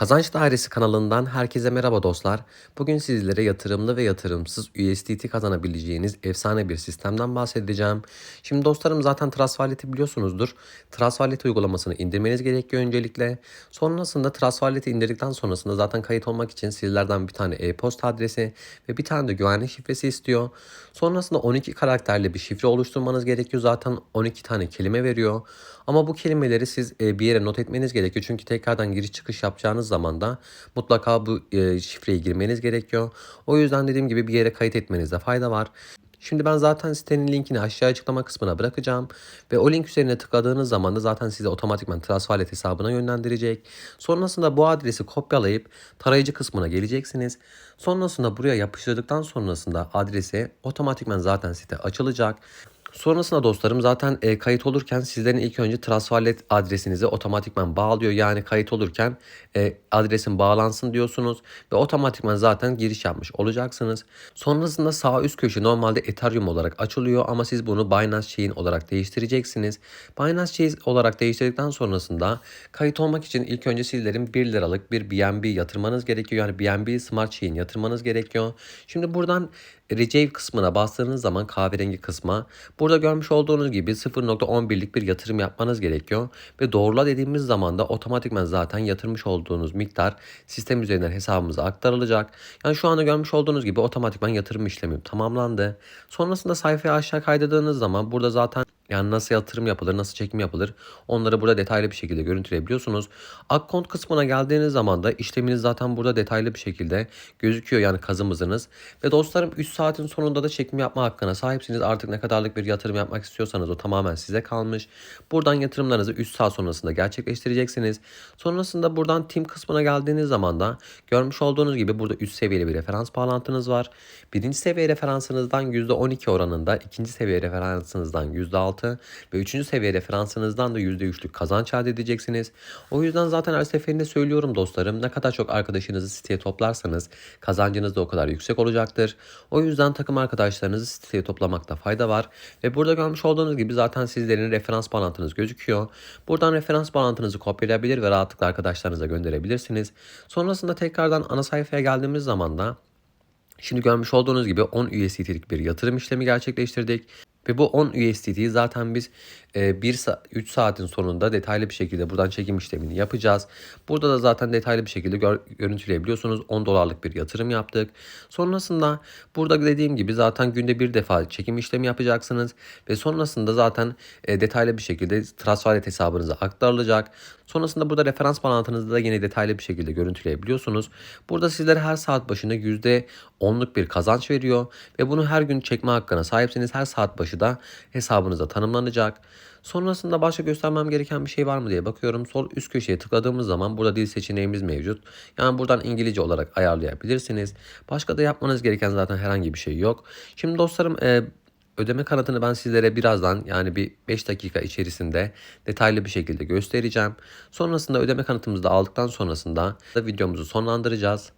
Kazanç Dairesi kanalından herkese merhaba dostlar. Bugün sizlere yatırımlı ve yatırımsız USDT kazanabileceğiniz efsane bir sistemden bahsedeceğim. Şimdi dostlarım zaten Trust Wallet'i biliyorsunuzdur. Wallet uygulamasını indirmeniz gerekiyor öncelikle. Sonrasında Trust Wallet'i indirdikten sonrasında zaten kayıt olmak için sizlerden bir tane e-posta adresi ve bir tane de güvenlik şifresi istiyor. Sonrasında 12 karakterli bir şifre oluşturmanız gerekiyor. Zaten 12 tane kelime veriyor. Ama bu kelimeleri siz e, bir yere not etmeniz gerekiyor. Çünkü tekrardan giriş çıkış yapacağınız zaman da mutlaka bu e, şifreyi girmeniz gerekiyor. O yüzden dediğim gibi bir yere kayıt etmenizde fayda var. Şimdi ben zaten sitenin linkini aşağı açıklama kısmına bırakacağım. Ve o link üzerine tıkladığınız zaman da zaten sizi otomatikman Wallet hesabına yönlendirecek. Sonrasında bu adresi kopyalayıp tarayıcı kısmına geleceksiniz. Sonrasında buraya yapıştırdıktan sonrasında adresi otomatikman zaten site açılacak. Sonrasında dostlarım zaten e, kayıt olurken sizlerin ilk önce Wallet adresinizi otomatikman bağlıyor. Yani kayıt olurken e, adresin bağlansın diyorsunuz ve otomatikman zaten giriş yapmış olacaksınız. Sonrasında sağ üst köşe normalde Ethereum olarak açılıyor ama siz bunu Binance Chain olarak değiştireceksiniz. Binance Chain olarak değiştirdikten sonrasında kayıt olmak için ilk önce sizlerin 1 liralık bir BNB yatırmanız gerekiyor. Yani BNB Smart Chain yatırmanız gerekiyor. Şimdi buradan Receive kısmına bastığınız zaman kahverengi kısma burada görmüş olduğunuz gibi 0.11'lik bir yatırım yapmanız gerekiyor. Ve doğrula dediğimiz zaman da otomatikman zaten yatırmış olduğunuz miktar sistem üzerinden hesabımıza aktarılacak. Yani şu anda görmüş olduğunuz gibi otomatikman yatırım işlemi tamamlandı. Sonrasında sayfaya aşağı kaydırdığınız zaman burada zaten yani nasıl yatırım yapılır, nasıl çekim yapılır onları burada detaylı bir şekilde görüntüleyebiliyorsunuz. Akkont kısmına geldiğiniz zaman da işleminiz zaten burada detaylı bir şekilde gözüküyor yani kazımızınız. Ve dostlarım 3 saatin sonunda da çekim yapma hakkına sahipsiniz. Artık ne kadarlık bir yatırım yapmak istiyorsanız o tamamen size kalmış. Buradan yatırımlarınızı 3 saat sonrasında gerçekleştireceksiniz. Sonrasında buradan team kısmına geldiğiniz zaman da görmüş olduğunuz gibi burada üst seviyeli bir referans bağlantınız var. Birinci seviye referansınızdan %12 oranında, ikinci seviye referansınızdan %6 ve üçüncü seviye referansınızdan da %3'lük kazanç elde edeceksiniz. O yüzden zaten her seferinde söylüyorum dostlarım ne kadar çok arkadaşınızı siteye toplarsanız kazancınız da o kadar yüksek olacaktır. O yüzden takım arkadaşlarınızı siteye toplamakta fayda var. Ve burada görmüş olduğunuz gibi zaten sizlerin referans bağlantınız gözüküyor. Buradan referans bağlantınızı kopyalayabilir ve rahatlıkla arkadaşlarınıza gönderebilirsiniz. Sonrasında tekrardan ana sayfaya geldiğimiz zaman da Şimdi görmüş olduğunuz gibi 10 USDT'lik bir yatırım işlemi gerçekleştirdik. Ve bu 10 USDT'yi zaten biz 1 sa 3 saatin sonunda detaylı bir şekilde buradan çekim işlemini yapacağız. Burada da zaten detaylı bir şekilde gör, görüntüleyebiliyorsunuz. 10 dolarlık bir yatırım yaptık. Sonrasında burada dediğim gibi zaten günde bir defa çekim işlemi yapacaksınız. Ve sonrasında zaten e, detaylı bir şekilde Wallet hesabınıza aktarılacak. Sonrasında burada referans bağlantınızda da yine detaylı bir şekilde görüntüleyebiliyorsunuz. Burada sizlere her saat başına %10'luk bir kazanç veriyor. Ve bunu her gün çekme hakkına sahipsiniz. Her saat başı da hesabınıza tanımlanacak. Sonrasında başka göstermem gereken bir şey var mı diye bakıyorum. Sol üst köşeye tıkladığımız zaman burada dil seçeneğimiz mevcut. Yani buradan İngilizce olarak ayarlayabilirsiniz. Başka da yapmanız gereken zaten herhangi bir şey yok. Şimdi dostlarım e, ödeme kanıtını ben sizlere birazdan yani bir 5 dakika içerisinde detaylı bir şekilde göstereceğim. Sonrasında ödeme kanıtımızı da aldıktan sonrasında da videomuzu sonlandıracağız.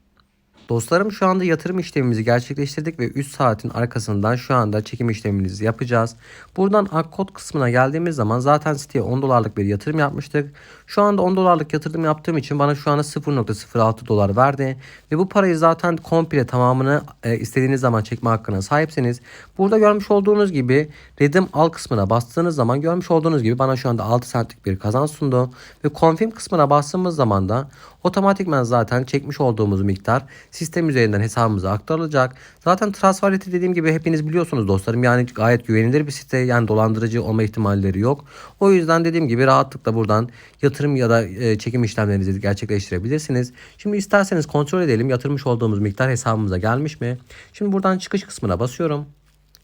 Dostlarım şu anda yatırım işlemimizi gerçekleştirdik ve 3 saatin arkasından şu anda çekim işlemimizi yapacağız. Buradan akkod kısmına geldiğimiz zaman zaten siteye 10 dolarlık bir yatırım yapmıştık. Şu anda 10 dolarlık yatırım yaptığım için bana şu anda 0.06 dolar verdi. Ve bu parayı zaten komple tamamını e, istediğiniz zaman çekme hakkına sahipsiniz. Burada görmüş olduğunuz gibi redim al kısmına bastığınız zaman görmüş olduğunuz gibi bana şu anda 6 centlik bir kazanç sundu. Ve confirm kısmına bastığımız zaman da otomatikman zaten çekmiş olduğumuz miktar sistem üzerinden hesabımıza aktarılacak. Zaten Trust Wallet'i dediğim gibi hepiniz biliyorsunuz dostlarım. Yani gayet güvenilir bir site. Yani dolandırıcı olma ihtimalleri yok. O yüzden dediğim gibi rahatlıkla buradan yatırım ya da e, çekim işlemlerinizi gerçekleştirebilirsiniz. Şimdi isterseniz kontrol edelim yatırmış olduğumuz miktar hesabımıza gelmiş mi? Şimdi buradan çıkış kısmına basıyorum.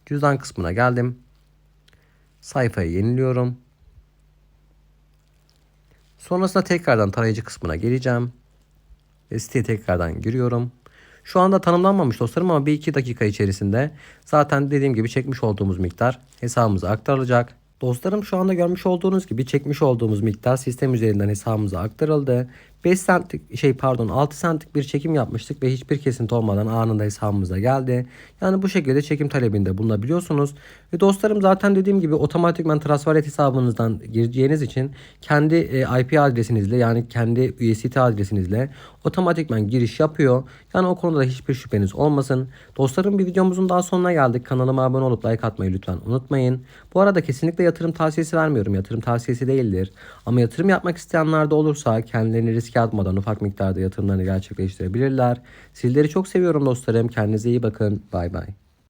Cüzdan kısmına geldim. Sayfayı yeniliyorum. Sonrasında tekrardan tarayıcı kısmına geleceğim. Ve siteye tekrardan giriyorum. Şu anda tanımlanmamış dostlarım ama bir iki dakika içerisinde zaten dediğim gibi çekmiş olduğumuz miktar hesabımıza aktarılacak. Dostlarım şu anda görmüş olduğunuz gibi çekmiş olduğumuz miktar sistem üzerinden hesabımıza aktarıldı. 5 centlik şey pardon 6 centlik bir çekim yapmıştık ve hiçbir kesinti olmadan anında hesabımıza geldi. Yani bu şekilde çekim talebinde bulunabiliyorsunuz. Ve dostlarım zaten dediğim gibi otomatikman Trustwallet hesabınızdan gireceğiniz için kendi e, IP adresinizle yani kendi USDT adresinizle otomatikman giriş yapıyor. Yani o konuda hiçbir şüpheniz olmasın. Dostlarım bir videomuzun daha sonuna geldik. Kanalıma abone olup like atmayı lütfen unutmayın. Bu arada kesinlikle yatırım tavsiyesi vermiyorum. Yatırım tavsiyesi değildir. Ama yatırım yapmak isteyenler de olursa kendilerini riske atmadan ufak miktarda yatırımlarını gerçekleştirebilirler. Sizleri çok seviyorum dostlarım. Kendinize iyi bakın. Bay bay.